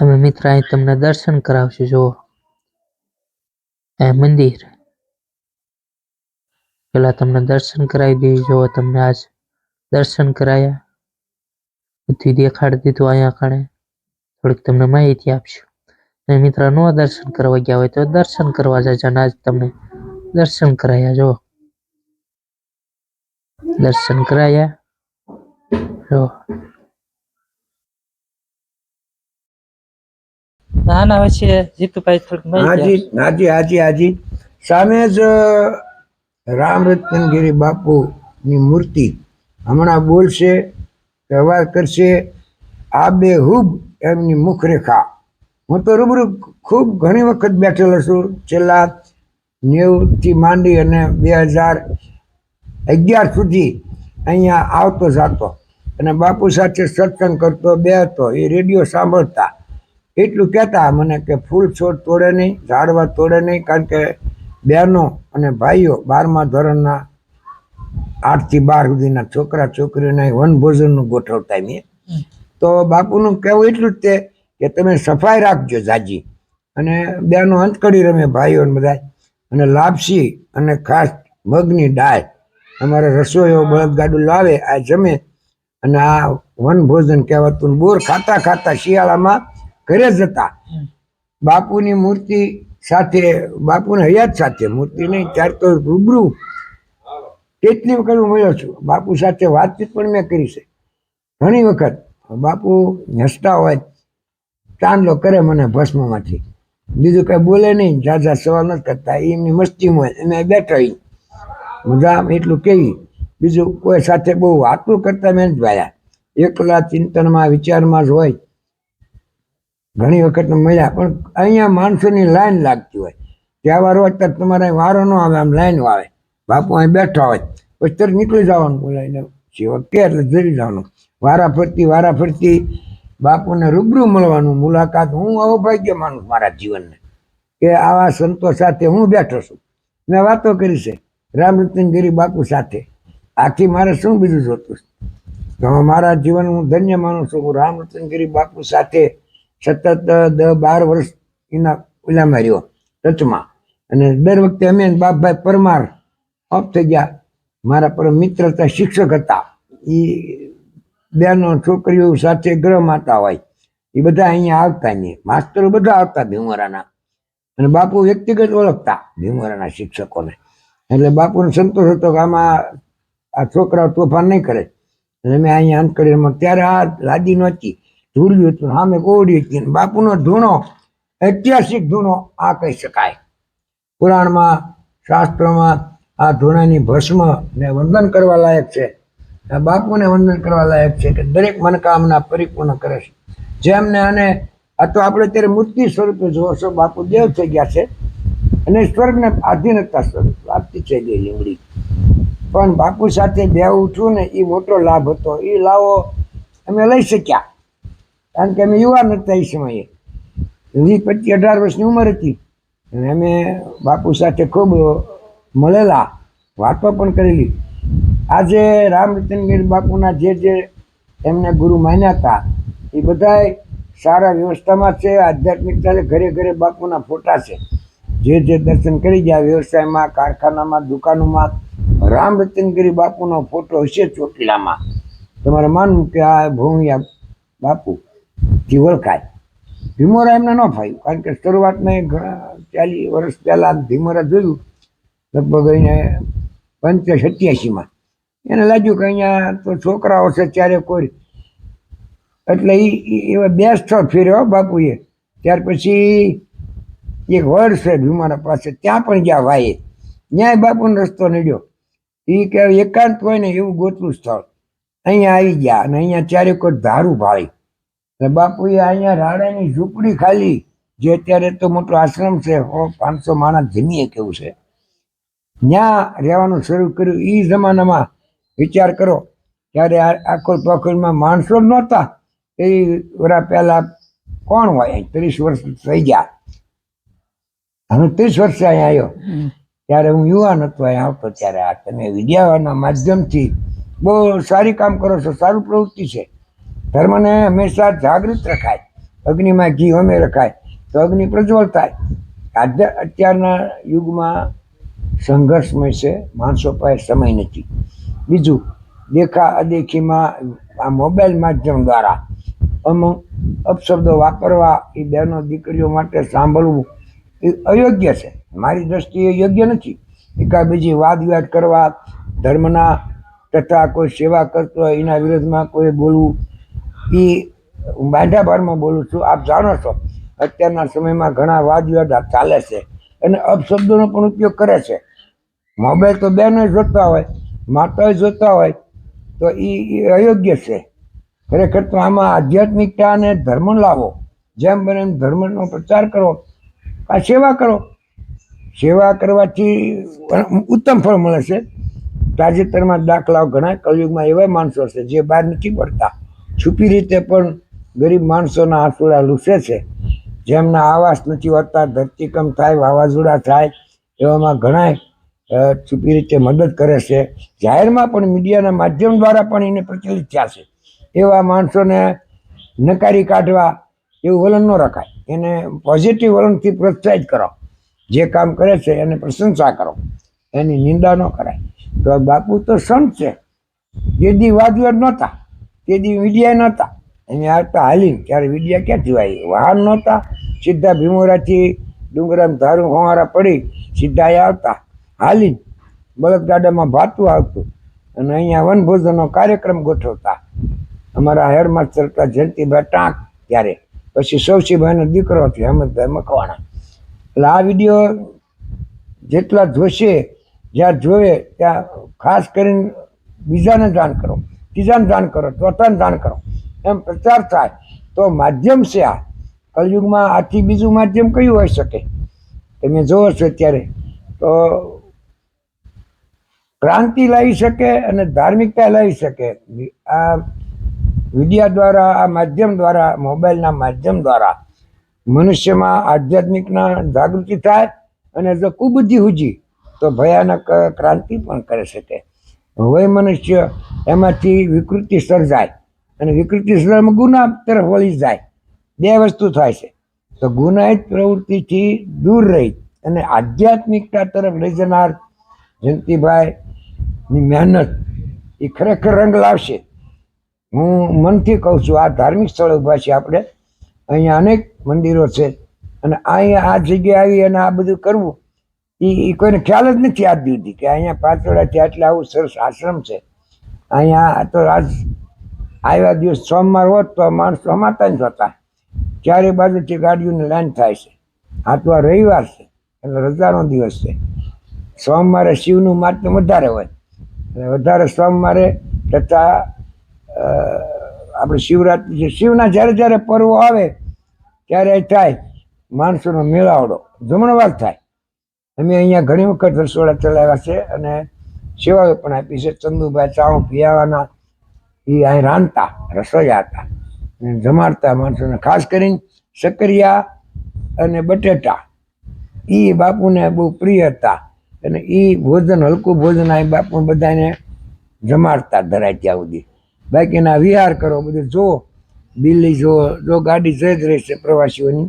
અમે મિત્ર અહીં તમને દર્શન કરાવશું, જુઓ. એ મંદિર. પેલા તમને દર્શન કરાવી દીધું જુઓ, તમને આજ દર્શન કરાયા. બધું દેખાડી દીધું અહીંયા કણે થોડીક તમને માહિતી આપશું. અને મિત્ર નો દર્શન કરવા ગયા હોય તો દર્શન કરવા જાય અને આજ તમને દર્શન કરાયા જો દર્શન કરાયા. જો નાના વચ્ચે જીતુભાઈ થોડુંક હાજી હાજી હાજી હાજી. સામે જ રામ રતનગીરી બાપુની મૂર્તિ હમણાં બોલશે, વ્યવહાર કરશે. આ બે હુબ એમની મુખરેખા. હું તો રૂબરૂ ખૂબ ઘણી વખત બેઠેલો છું. છેલ્લા નેવુંથી માંડી અને બે હજાર અગિયાર સુધી અહીંયા આવતો જાતો. અને બાપુ સાથે સત્સંગ કરતો બે હતો એ રેડિયો સાંભળતા. એટલું કહેતા મને કે ફૂલ છોડ તોડે નહીં, ઝાડવા તોડે નહીં, કારણ કે બહેનો અને ભાઈઓ બારમા ધોરણના આઠથી બાર સુધીના છોકરા છોકરીઓને વનભોજનનું ગોઠવતા મેં તો બાપુનું કહેવું એટલું જ તે કે તમે સફાઈ રાખજો જાજી. અને બહેનો અંતકડી રમે ભાઈઓ બધા અને લાપસી અને ખાસ મગની દાળ. અમારે રસોઈઓ બળદગાડું લાવે, આ જમે. અને આ વનભોજન કહેવાતું બોર ખાતા ખાતા શિયાળામાં ઘરે જતા બાપુની મૂર્તિ સાથે બાપુને હયાત સાથે મૂર્તિ નહીં ત્યારે તો રૂબરૂ કેટલી વખત હું મળ્યો છું. બાપુ સાથે વાતચીત પણ મેં કરી છે. ઘણી વખત. બાપુ હસતા હોય ચાંદલો કરે મને ભસ્મમાંથી. બીજું કઈ બોલે નહીં ઝાઝા સવાલ નથી કરતા. એમની મસ્તીમાં હોય અમે બેઠા મજા એટલું કેવી. બીજું કોઈ સાથે બહુ વાતું કરતા મેં જ ભાયા એકલા ચિંતનમાં વિચારમાં જ હોય. ઘણી વખત મળ્યા, પણ અહીંયા માણસોની લાઈન લાગતી હોય. તહેવાર હોય અત્યારે તમારે વારો ન આવે, આમ લાઈન આવે બાપુ અહીં બેઠા હોય. પછી તરત નીકળી જવાનું બોલાવીને. સેવક કે એટલે જરી જવાનું. વારા ફરતી વારા ફરતી બાપુને રૂબરૂ મળવાનું મુલાકાત. હું અવભાગ્ય માનું મારા જીવનને. કે આવા સંતો સાથે હું બેઠો છું. મેં વાતો કરી છે, રામરતનગીરી બાપુ સાથે. આથી મારે શું બીજું જોતું? તો મારા જીવન હું ધન્ય માનું છું. હું રામરતનગીરી બાપુ સાથે સતત દસ બાર વર્ષ એના ઓલામાં રહ્યો ટચમાં. અને દર વખતે અમે બાપભાઈ પરમાર ઓફ થઈ ગયા. મારા પરમ મિત્ર હતા, શિક્ષક હતા. એ બેનો છોકરીઓ સાથે ગ્રહ માતા હોય. એ બધા અહીંયા આવતા નહીં. માસ્તરો બધા આવતા ભીમવરાના. અને બાપુ વ્યક્તિગત ઓળખતા ભીમવરાના શિક્ષકોને. એટલે બાપુને સંતોષ હતો કે આમાં આ છોકરાઓ તોફાન નહીં કરે. એટલે મેં અહીંયા અંત કરી ત્યારે આ લાદી નહોતી. ધૂળ્યું હતું, સામે કોડ્યું હતી બાપુનો ધૂણો, ઐતિહાસિક ધૂણો આ કહી શકાય. પુરાણમાં, શાસ્ત્રોમાં આ ધૂણાની ભસ્મ ને વંદન કરવા લાયક છે. આ બાપુને વંદન કરવા લાયક છે કે દરેક મનકામના પરિપૂર્ણ કરે છે. જેમને અને આ તો આપણે અત્યારે મૂર્તિ સ્વરૂપે જોવો છો, બાપુ દેવ થઈ ગયા છે. અને સ્વર્ગને આધીનતા સ્વરૂપ પ્રાપ્તિ થઈ ગઈ લીમડી પણ બાપુ સાથે બેવું છું ને એ મોટો લાભ હતો. એ લાવો, અમે લઈ શક્યા. કારણ કે અમે યુવાન હતા એ સમયે. વીસ પચીસ અઢાર વર્ષની ઉંમર હતી. અને અમે બાપુ સાથે ખૂબ મળેલા, વાતો પણ કરેલી. આજે રામરતનગીર બાપુના જે જે એમને ગુરુ માન્યા હતા, એ બધાય સારા વ્યવસ્થામાં છે આધ્યાત્મિકતા ઘરે ઘરે બાપુના ફોટા છે. જે જે દર્શન કરી ગયા, વ્યવસાયમાં, કારખાનામાં, દુકાનોમાં રામ રતનગીરી બાપુનો ફોટો હશે ચોટીલામાં. તમારે માનવું કે આ ભૂમિયા બાપુ ઓળખાય ભીમોરા એમને ન ફાવ્યું કારણ કે શરૂઆતમાં એ ઘણા ચાલીસ વર્ષ પહેલાં ભીમોરા જોયું, લગભગ અહીંયા પંચ સત્યાસીમાં. એને લાગ્યું કે અહીંયા તો છોકરાઓ છે ત્યારે કોઈ. એટલે એ એવા બે સ્થળ ફેર્યો બાપુએ. ત્યાર પછી એક વડ છે ભીમારા પાસે, ત્યાં પણ ગયા વાયે. ન્યાય બાપુનો રસ્તો નડ્યો. એ કે એકાંત હોય ને એવું ગોતવું સ્થળ અહીંયા આવી ગયા અને અહીંયા ચારે કોઈ ધારું ભાળી. એટલે બાપુએ અહીંયા રાડાની ઝૂંપડી ખાલી જે અત્યારે તો મોટો આશ્રમ છે પાંચસો માણસ જમીએ કેવું છે. ત્યાં રહેવાનું શરૂ કર્યું. એ જમાનામાં વિચાર કરો ત્યારે આખો પખડમાં માણસો જ નહોતા એ વરા પહેલા કોણ હોય? ત્રીસ વર્ષ થઈ ગયા. હવે ત્રીસ વર્ષે અહીંયા આવ્યો ત્યારે હું યુવાન હતો અહીંયા આવતો ત્યારે આ તમે વિદ્યાના માધ્યમથી બહુ સારી કામ કરો છો સારું પ્રવૃત્તિ છે. ધર્મને હંમેશા જાગૃત રખાય. અગ્નિમાં ઘી અમે રખાય, તો અગ્નિ પ્રજ્વલ થાય. આજે અત્યારના યુગમાં સંઘર્ષમય છે, માણસો પાસે સમય નથી. બીજું, દેખા અદેખીમાં આ મોબાઈલ માધ્યમ દ્વારા અમુક અપશબ્દો વાપરવા એ બહેનો દીકરીઓ માટે સાંભળવું એ અયોગ્ય છે. મારી દ્રષ્ટિએ યોગ્ય નથી. એકાબીજી વાદ વિવાદ કરવા, ધર્મના તથા કોઈ સેવા કરતો હોય, એના વિરોધમાં કોઈ બોલવું એ હું બાંધાભારમાં બોલું છું, આપ જાણો છો, અત્યારના સમયમાં ઘણા વાદ વિવાદ ચાલે છે અને અપશબ્દોનો પણ ઉપયોગ કરે છે. મોબાઈલ તો બહેનો જોતા હોય માતાઓ જોતા હોય, તો એ અયોગ્ય છે. ખરેખર તો આમાં આધ્યાત્મિકતા અને ધર્મ લાવો, જેમ બને ધર્મનો પ્રચાર કરો, આ સેવા કરો. સેવા કરવાથી ઉત્તમ ફળ મળે છે. તાજેતરમાં દાખલાઓ ઘણા કલયુગમાં એવા માણસો છે જે બહાર નથી પડતા. છુપી રીતે પણ ગરીબ માણસોના આંસુડા લૂસે છે. જેમના આવાસ નથી હોતા, ધરતીકંપ થાય, વાવાઝોડા થાય, એવામાં ઘણા છુપી રીતે મદદ કરે છે. જાહેરમાં પણ મીડિયાના માધ્યમ દ્વારા પણ એને પ્રચલિત થયા છે. એવા માણસોને નકારી કાઢવા એવું વલણ ન રખાય. એને પોઝિટિવ વલણથી પ્રોત્સાહિત કરો. જે કામ કરે છે એને પ્રશંસા કરો. એની નિંદા ન કરાય. તો બાપુ તો સંત છે. જે દી નહોતા. તે દી મીડિયા નહોતા એને આવતા હાલીને ત્યારે મીડિયા ક્યાંથી આવી વાહન નહોતા સીધા ભીમોરાથી ડુંગરામ ધારું હોવારા પડી સીધા આવતા. હાલીને બળદગાડામાં ભાતું આવતું અને અહીંયા વનભોજનનો કાર્યક્રમ ગોઠવતા. અમારા હેડ માસ્ટર હતા જયંતિભાઈ ટાંક ત્યારે. પછી સૌસીભાઈનો દીકરો છે અહમદભાઈ મકવાણા. એટલે આ વીડિયો જેટલા જોશે, જ્યાં જોવે ત્યાં ખાસ કરીને બીજાને જાણ કરો. ત્રીજાને જાણ કરો ચોથાને દાન કરો. એમ પ્રચાર થાય. તો માધ્યમ છે આ. કલયુગમાં આથી બીજું માધ્યમ કયું હોઈ શકે? તમે જોવો છો અત્યારે. તો ક્રાંતિ લાવી શકે અને ધાર્મિકતા લાવી શકે. આ મીડિયા દ્વારા, આ માધ્યમ દ્વારા, મોબાઈલના માધ્યમ દ્વારા મનુષ્યમાં આધ્યાત્મિકના જાગૃતિ થાય અને જો કુબુદ્ધિ હુજી તો ભયાનક ક્રાંતિ પણ કરી શકે. હવે મનુષ્ય એમાંથી વિકૃતિ સર્જાય અને વિકૃતિ સર્જામાં ગુના તરફ વળી જાય. બે વસ્તુ થાય છે. તો ગુનાહિત પ્રવૃત્તિથી દૂર રહી અને આધ્યાત્મિકતા તરફ લઈ જનાર જયંતિભાઈની મહેનત એ ખરેખર રંગ લાવશે. હું મનથી કહું છું, આ ધાર્મિક સ્થળ ઊભા છે આપણે. અહીંયા અનેક મંદિરો છે અને અહીંયા આ જગ્યાએ આવી અને આ બધું કરવું એ કોઈને ખ્યાલ જ નથી આજ હતી કે અહીંયા પાછળથી આટલા આવું સરસ આશ્રમ છે. અહીંયા તો આજ આવ્યા દિવસ સોમવાર હોત તો માણસો સમાતા જ હતા. ચારે બાજુથી ગાડીઓની લાઈન થાય છે. આ તો આ રવિવાર છે, એટલે રજાનો દિવસ છે. સોમવારે શિવનું મહાત્મ્ય વધારે હોય. અને વધારે સોમવારે તથા આપણે શિવરાત્રિ છે, શિવના જ્યારે જ્યારે પર્વો આવે, ત્યારે થાય માણસોનો મેળાવડો, જમણવાર થાય. અમે અહીંયા ઘણી વખત રસોડા ચલાવ્યા છે અને સેવાઓ પણ આપી છે. ચંદુભાઈ ચાઉં પિયાવાના એ અહીં રાંધતા રસોઈયા હતા. જમાડતા માણસોને, ખાસ કરીને સકરિયા અને બટેટા. એ બાપુને બહુ પ્રિય હતા અને એ ભોજન, હલકું ભોજન આ બાપુ બધાને જમાડતા ધરાય ત્યાં સુધી. બાકીના વિહાર કરો બધું. જુઓ બિલ્લી જુઓ જો ગાડી જઈ જ રહી છે પ્રવાસીઓની,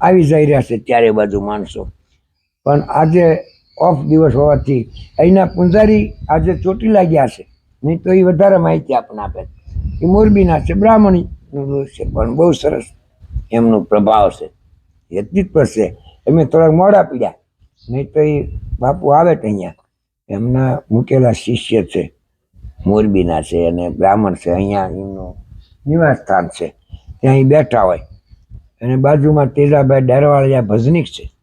આવી જઈ રહ્યા છે ત્યારે બાજુ માણસો. પણ આજે ઓફ દિવસ હોવાથી અહીંના પૂંજારી આજે ચોટીલા ગયા છે. નહીં તો એ વધારે માહિતી આપણને આપે. એ મોરબીના છે બ્રાહ્મણી છે, પણ બહુ સરસ એમનો પ્રભાવ છે. વ્યક્તિત્વ છે. એમને થોડાક મોડા પીડ્યા. નહીં તો એ બાપુ આવે તો અહીંયા. એમના મૂકેલા શિષ્ય છે, મોરબીના છે અને બ્રાહ્મણ છે. અહીંયા એમનું નિવાસ સ્થાન છે. ત્યાં એ બેઠા હોય. અને બાજુમાં તેજાભાઈ ડેરવાળિયા ભજનિક છે.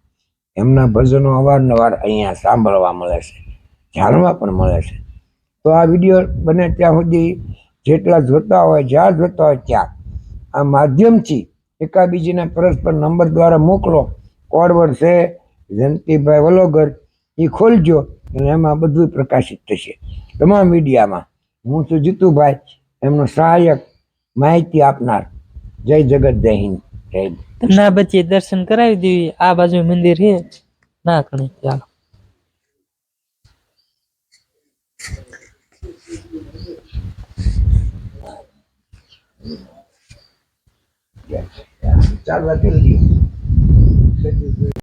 એમના ભજનો અવારનવાર અહીંયા સાંભળવા મળે છે, જાણવા પણ મળે છે. તો આ વીડિયો બને ત્યાં સુધી, જેટલા જોતા હોય, જ્યાં જોતા હોય ત્યાં. આ માધ્યમથી એકાબીજીને પરસ્પર નંબર દ્વારા મોકલો. કોડવર્ડ છે, જયંતિભાઈ વલોગર એ ખોલજો અને એમાં બધું પ્રકાશિત થશે. તમામ મીડિયામાં હું છું જીતુભાઈ, એમનો સહાયક માહિતી આપનાર. જય જગત જય હિન્દ. તમને આ બચ્ચે દર્શન કરાવી દેવી. આ બાજુ મંદિર છે. ના કણે ચાલો. ચાલવા.